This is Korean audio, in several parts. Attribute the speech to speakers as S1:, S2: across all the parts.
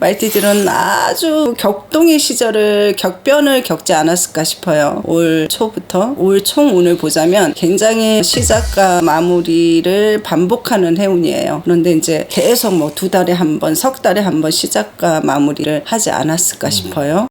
S1: 말띠들은 아주 격동의 시절을 격변을 겪지 않았을까 싶어요. 올 초부터 올 총운을 보자면 굉장히 시작과 마무리를 반복하는 해운이에요. 그런데 이제 계속 뭐 두 달에 한 번, 석 달에 한 번 시작과 마무리를 하지 않았을까 싶어요.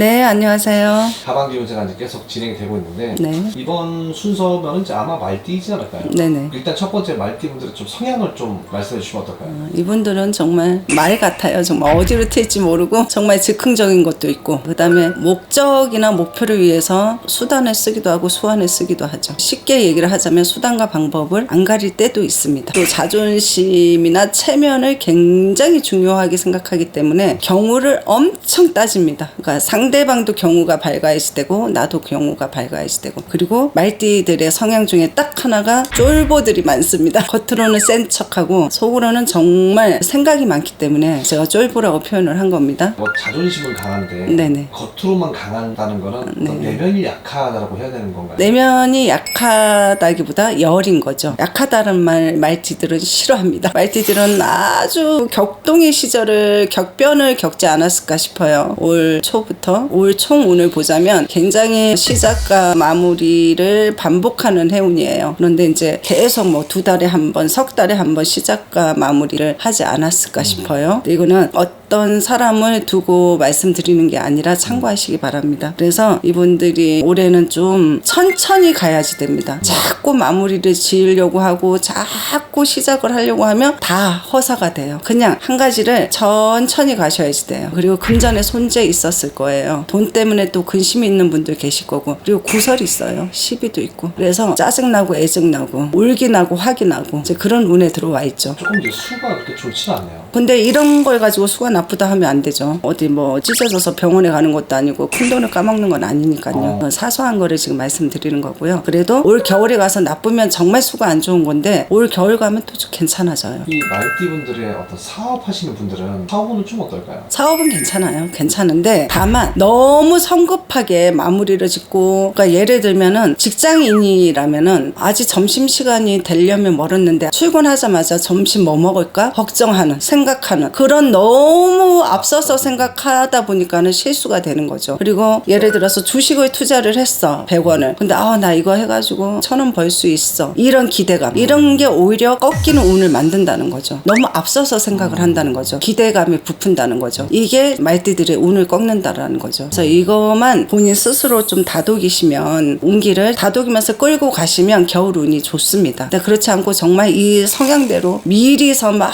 S2: 네, 안녕하세요. 하반기 운세가 이제 계속 진행이 되고 있는데
S1: 네.
S2: 이번 순서면은 이제 아마 말띠이지 않을까요?
S1: 네네.
S2: 일단 첫 번째 말띠 분들의 좀 성향을 좀 말씀해 주시면 어떨까요?
S1: 이분들은 정말 말 같아요. 정말 어디로 튈지 모르고 정말 즉흥적인 것도 있고 그다음에 목적이나 목표를 위해서 수단을 쓰기도 하고 수완을 쓰기도 하죠. 쉽게 얘기를 하자면 수단과 방법을 안 가릴 때도 있습니다. 또 자존심이나 체면을 굉장히 중요하게 생각하기 때문에 경우를 엄청 따집니다. 그러니까 상 대방도 경우가 밝아야지 되고 나도 경우가 밝아야지 되고 그리고 말띠들의 성향 중에 딱 하나가 쫄보들이 많습니다. 겉으로는 센 척하고 속으로는 정말 생각이 많기 때문에 제가 쫄보라고 표현을 한 겁니다.
S2: 뭐 자존심은 강한데
S1: 네네.
S2: 겉으로만 강하다는 거는 어떤 내면이 약하다라고 해야 되는 건가요?
S1: 내면이 약하다기보다 열인 거죠. 약하다는 말 말띠들은 싫어합니다. 말띠들은 아주 격동의 시절을 격변을 겪지 않았을까 싶어요. 올 초부터 올 총운을 보자면 굉장히 시작과 마무리를 반복하는 해운이에요. 그런데 이제 계속 뭐 두 달에 한 번, 석 달에 한 번 시작과 마무리를 하지 않았을까 싶어요. 이거는 어떤 사람을 두고 말씀드리는 게 아니라 참고하시기 바랍니다. 그래서 이분들이 올해는 좀 천천히 가야지 됩니다. 자꾸 마무리를 지으려고 하고 자꾸 시작을 하려고 하면 다 허사가 돼요. 그냥 한 가지를 천천히 가셔야지 돼요. 그리고 금전에 손재 있었을 거예요. 돈 때문에 또 근심이 있는 분들 계실 거고 그리고 구설이 있어요. 시비도 있고 그래서 짜증나고 애증나고 올기나고 화기 나고 이제 그런 운에 들어와 있죠.
S2: 조금 이제 수가 그렇게 좋지는 않네요.
S1: 근데 이런 걸 가지고 수가 나쁘다 하면 안 되죠. 어디 뭐 찢어져서 병원에 가는 것도 아니고 큰 돈을 까먹는 건 아니니까요.
S2: 어.
S1: 사소한 거를 지금 말씀드리는 거고요. 그래도 올 겨울에 가서 나쁘면 정말 수가 안 좋은 건데 올 겨울 가면 또좀 괜찮아져요.
S2: 이 말띠 분들의 어떤 사업하시는 분들은 사업은 좀 어떨까요?
S1: 사업은 괜찮아요. 괜찮은데 다만 너무 성급하게 마무리를 짓고 그러니까 예를 들면은 직장인이라면은 아직 점심 시간이 되려면 멀었는데 출근하자마자 점심 뭐 먹을까 걱정하는 생각하는 그런 너무 앞서서 생각하다 보니까는 실수가 되는 거죠. 그리고 예를 들어서 주식을 투자를 했어 100원을 근데 아 나 이거 해가지고 천 원 벌 수 있어 이런 기대감 이런 게 오히려 꺾이는 운을 만든다는 거죠. 너무 앞서서 생각을 한다는 거죠. 기대감이 부푼다는 거죠. 이게 말띠들의 운을 꺾는다라는 거죠. 그래서 이것만 본인 스스로 좀 다독이시면 운기를 다독이면서 끌고 가시면 겨울 운이 좋습니다. 근데 그렇지 않고 정말 이 성향대로 미리서 막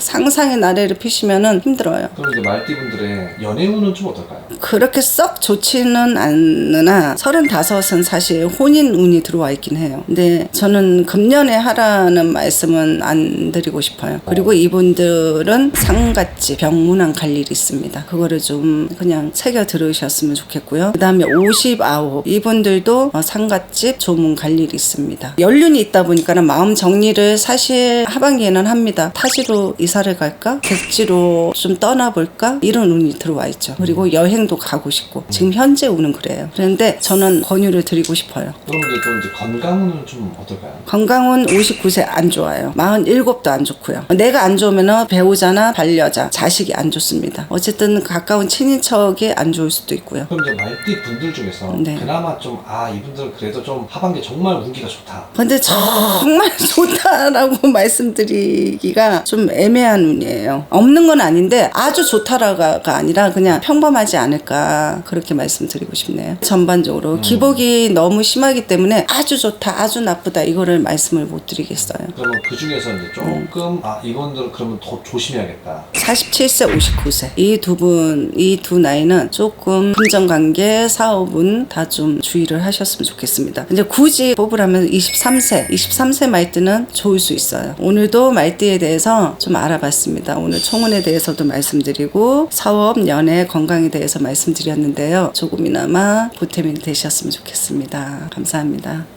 S1: 상상의 나래를 피시면은 힘들어요.
S2: 그럼 이제 말띠분들의 연애운은 좀 어떨까요?
S1: 그렇게 썩 좋지는 않으나 서른다섯은 사실 혼인 운이 들어와 있긴 해요. 근데 저는 금년에 하라는 말씀은 안 드리고 싶어요. 그리고 이분들은 상갓집 병문안 갈 일이 있습니다. 그거를 좀 그냥 새겨 들으셨으면 좋겠고요. 그 다음에 59 이분들도 어, 상갓집 조문 갈 일이 있습니다. 연륜이 있다 보니까는 마음 정리를 사실 하반기에는 합니다. 타지로 이사를 갈까? 객지로 좀 떠나볼까? 이런 운이 들어와 있죠. 그리고 여행 도 가고 싶고 지금 현재 운은 그래요. 그런데 저는 권유를 드리고 싶어요.
S2: 그럼 이제 또 이제 건강운은 좀 어떨까요?
S1: 건강은 59세 안 좋아요. 47도 안 좋고요. 내가 안 좋으면 배우자나 반려자, 자식이 안 좋습니다. 어쨌든 가까운 친인척이 안 좋을 수도 있고요.
S2: 그럼 이제 말띠 분들 중에서
S1: 네.
S2: 그나마 좀 아 이분들은 그래도 좀 하반기 정말 운기가 좋다.
S1: 근데 정말 좋다라고 말씀드리기가 좀 애매한 운이에요. 없는 건 아닌데 아주 좋다라가 아니라 그냥 평범하지 않 을까 그렇게 말씀드리고 싶네요. 전반적으로 기복이 너무 심하기 때문에 아주 좋다, 아주 나쁘다 이거를 말씀을 못 드리겠어요.
S2: 그러면 그 중에서 이제 조금 아 이분들은 그러면 더 조심해야겠다.
S1: 47세, 59세. 이 두 분, 이 두 나이는 조금 금전관계, 사업은 다 좀 주의를 하셨으면 좋겠습니다. 이제 굳이 뽑으라면 23세, 23세 말띠는 좋을 수 있어요. 오늘도 말띠에 대해서 좀 알아봤습니다. 오늘 총운에 대해서도 말씀드리고 사업, 연애, 건강에 대해서 말씀드렸는데요. 조금이나마 보탬이 되셨으면 좋겠습니다. 감사합니다.